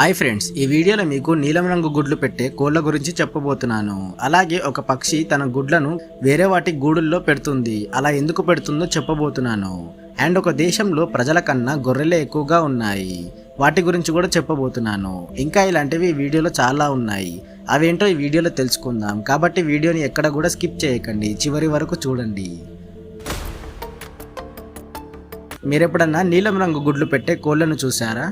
Hi friends ఈ వీడియోలో మీకు నీలం రంగు గుడ్లు పెట్టే కోళ్ళ గురించి చెప్పబోతున్నాను. అలాగే ఒక పక్షి తన గుడ్లను వేరే వాటి గూడుల్లో పెడుతుంది. అలా ఎందుకు పెడుతుందో చెప్పబోతున్నాను. అండ్ ఒక దేశంలో ప్రజల కన్నా గొర్రెలే ఎక్కువగా ఉన్నాయి. వాటి గురించి కూడా చెప్పబోతున్నాను. ఇంకా ఇలాంటివి వీడియోలో చాలా ఉన్నాయి. అవేంటో ఈ వీడియోలో తెలుసుకుందాం. కాబట్టి వీడియోని ఎక్కడ కూడా స్కిప్ చేయకండి. చివరి వరకు చూడండి. మీరెప్పుడన్నా నీలం రంగు గుడ్లు పెట్టే కోళ్ళను చూసారా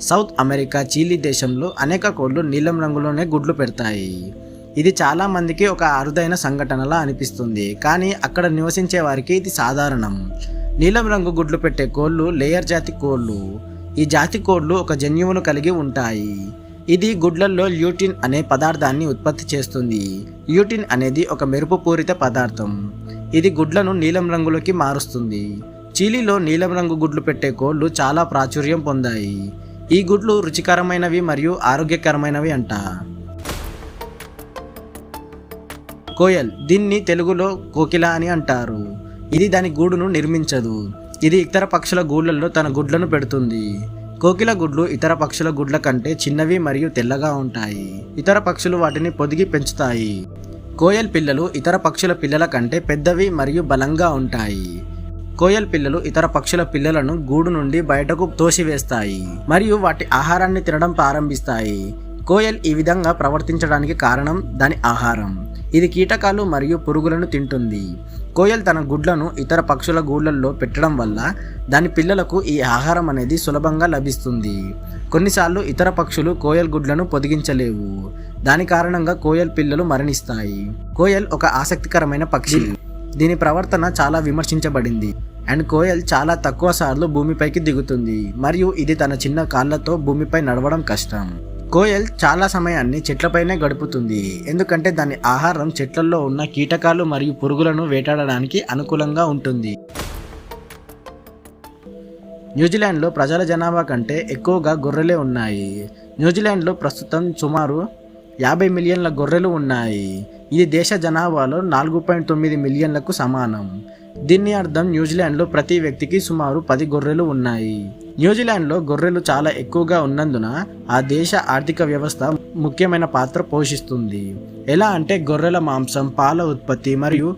సౌత్ అమెరికా చీలీ దేశంలో అనేక కోళ్ళు నీలం రంగులోనే గుడ్లు పెడతాయి. ఇది చాలామందికి ఒక అరుదైన సంఘటనలా అనిపిస్తుంది. కానీ అక్కడ నివసించే వారికి ఇది సాధారణం. నీలం రంగు గుడ్లు పెట్టే కోళ్ళు లేయర్ జాతి కోళ్ళు ఈ జాతి కోళ్ళు ఒక జన్యువును కలిగి ఉంటాయి. ఇది గుడ్లల్లో ల్యూటిన్ అనే పదార్థాన్ని ఉత్పత్తి చేస్తుంది. ల్యూటిన్ అనేది ఒక మెరుపు పూరిత పదార్థం. ఇది గుడ్లను నీలం రంగులోకి మారుస్తుంది. చీలీలో నీలం రంగు గుడ్లు పెట్టే కోళ్ళు చాలా ప్రాచుర్యం పొందాయి. ఈ గుడ్లు రుచికరమైనవి మరియు ఆరోగ్యకరమైనవి అంట. కోయల్ దీన్ని తెలుగులో కోకిల అని అంటారు. ఇది దాని గూడును నిర్మించదు. ఇది ఇతర పక్షుల గూళ్ళల్లో తన గుడ్లను పెడుతుంది. కోకిల గుడ్లు ఇతర పక్షుల గుడ్ల కంటే చిన్నవి మరియు తెల్లగా ఉంటాయి. ఇతర పక్షులు వాటిని పొదిగి పెంచుతాయి. కోయల్ పిల్లలు ఇతర పక్షుల పిల్లల కంటే పెద్దవి మరియు బలంగా ఉంటాయి. కోయల్ పిల్లలు ఇతర పక్షుల పిల్లలను గూడు నుండి బయటకు తోసివేస్తాయి మరియు వాటి ఆహారాన్ని తినడం ప్రారంభిస్తాయి. కోయల్ ఈ విధంగా ప్రవర్తించడానికి కారణం దాని ఆహారం. ఇది కీటకాలు మరియు పురుగులను తింటుంది. కోయల్ తన గుడ్లను ఇతర పక్షుల గూళ్ళల్లో పెట్టడం వల్ల దాని పిల్లలకు ఈ ఆహారం అనేది సులభంగా లభిస్తుంది. కొన్నిసార్లు ఇతర పక్షులు కోయల్ గుడ్లను పొదిగించలేవు. దాని కారణంగా కోయల్ పిల్లలు మరణిస్తాయి. కోయల్ ఒక ఆసక్తికరమైన పక్షి. దీని ప్రవర్తన చాలా విమర్శించబడింది. అండ్ కోయల్ చాలా తక్కువ సార్లు భూమిపైకి దిగుతుంది. మరియు ఇది తన చిన్న కాళ్ళతో భూమిపై నడవడం కష్టం. కోయల్ చాలా సమయాన్ని చెట్లపైనే గడుపుతుంది. ఎందుకంటే దాని ఆహారం చెట్లలో ఉన్న కీటకాలు మరియు పురుగులను వేటాడడానికి అనుకూలంగా ఉంటుంది. న్యూజిలాండ్లో ప్రజల జనాభా కంటే ఎక్కువగా గొర్రెలే ఉన్నాయి. న్యూజిలాండ్లో ప్రస్తుతం సుమారు యాభై మిలియన్ల గొర్రెలు ఉన్నాయి. ఇది దేశ జనాభాలో నాలుగు పాయింట్ తొమ్మిది మిలియన్లకు సమానం. దీని అర్థం న్యూజిలాండ్లో ప్రతి వ్యక్తికి సుమారు పది గొర్రెలు ఉన్నాయి. న్యూజిలాండ్లో గొర్రెలు చాలా ఎక్కువగా ఉన్నందున ఆ దేశ ఆర్థిక వ్యవస్థ ముఖ్యమైన పాత్ర పోషిస్తుంది. ఎలా అంటే గొర్రెల మాంసం పాల ఉత్పత్తి మరియు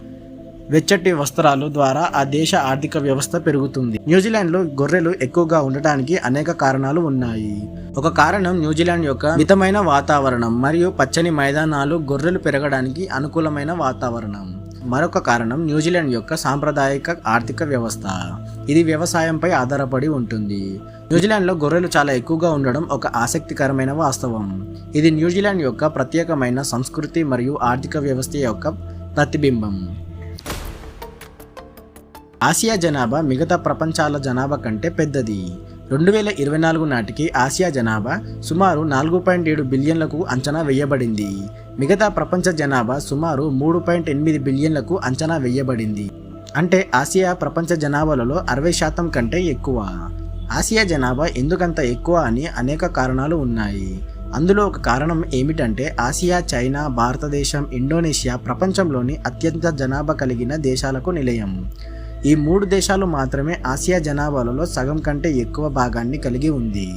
వెచ్చటి వస్త్రాలు ద్వారా ఆ దేశ ఆర్థిక వ్యవస్థ పెరుగుతుంది. న్యూజిలాండ్లో గొర్రెలు ఎక్కువగా ఉండటానికి అనేక కారణాలు ఉన్నాయి. ఒక కారణం న్యూజిలాండ్ యొక్క మితమైన వాతావరణం మరియు పచ్చని మైదానాలు గొర్రెలు పెరగడానికి అనుకూలమైన వాతావరణం. మరొక కారణం న్యూజిలాండ్ యొక్క సాంప్రదాయక ఆర్థిక వ్యవస్థ. ఇది వ్యవసాయంపై ఆధారపడి ఉంటుంది. న్యూజిలాండ్లో గొర్రెలు చాలా ఎక్కువగా ఉండడం ఒక ఆసక్తికరమైన వాస్తవం. ఇది న్యూజిలాండ్ యొక్క ప్రత్యేకమైన సంస్కృతి మరియు ఆర్థిక వ్యవస్థ యొక్క ప్రతిబింబం. ఆసియా జనాభా మిగతా ప్రపంచాల జనాభా కంటే పెద్దది. రెండు వేల ఇరవై నాలుగు నాటికి ఆసియా జనాభా సుమారు నాలుగు పాయింట్ ఏడు బిలియన్లకు అంచనా వేయబడింది. మిగతా ప్రపంచ జనాభా సుమారు మూడు పాయింట్ ఎనిమిది బిలియన్లకు అంచనా వేయబడింది. అంటే ఆసియా ప్రపంచ జనాభాలలో అరవై శాతం కంటే ఎక్కువ. ఆసియా జనాభా ఎందుకంత ఎక్కువ అని అనేక కారణాలు ఉన్నాయి. అందులో ఒక కారణం ఏమిటంటే ఆసియా చైనా భారతదేశం ఇండోనేషియా ప్రపంచంలోని అత్యంత జనాభా కలిగిన దేశాలకు నిలయం. ఈ మూడు దేశాలు మాత్రమే ఆసియా జనాభాలలో సగం కంటే ఎక్కువ భాగాన్ని కలిగి ఉంది.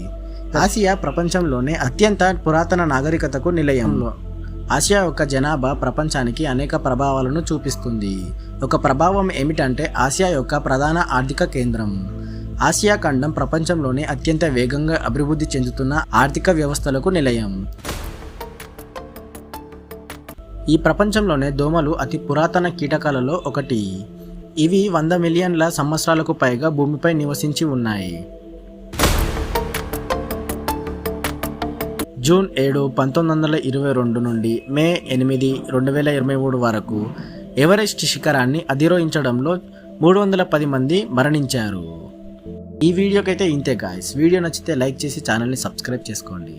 ఆసియా ప్రపంచంలోనే అత్యంత పురాతన నాగరికతకు నిలయంలో ఆసియా యొక్క జనాభా ప్రపంచానికి అనేక ప్రభావాలను చూపిస్తుంది. ఒక ప్రభావం ఏమిటంటే ఆసియా యొక్క ప్రధాన ఆర్థిక కేంద్రం. ఆసియా ఖండం ప్రపంచంలోనే అత్యంత వేగంగా అభివృద్ధి చెందుతున్న ఆర్థిక వ్యవస్థలకు నిలయం. ఈ ప్రపంచంలోనే దోమలు అతి పురాతన కీటకాలలో ఒకటి. ఇవి వంద మిలియన్ల సంవత్సరాలకు పైగా భూమిపై నివసించి ఉన్నాయి. జూన్ ఏడు పంతొమ్మిది వందల ఇరవై రెండు నుండి మే ఎనిమిది రెండు వేల ఇరవై మూడు వరకు ఎవరెస్ట్ శిఖరాన్ని అధిరోహించడంలో మూడు వందల పది మంది మరణించారు. ఈ వీడియోకైతే ఇంతే గాయస్ వీడియో నచ్చితే లైక్ చేసి ఛానల్ని సబ్స్క్రైబ్ చేసుకోండి.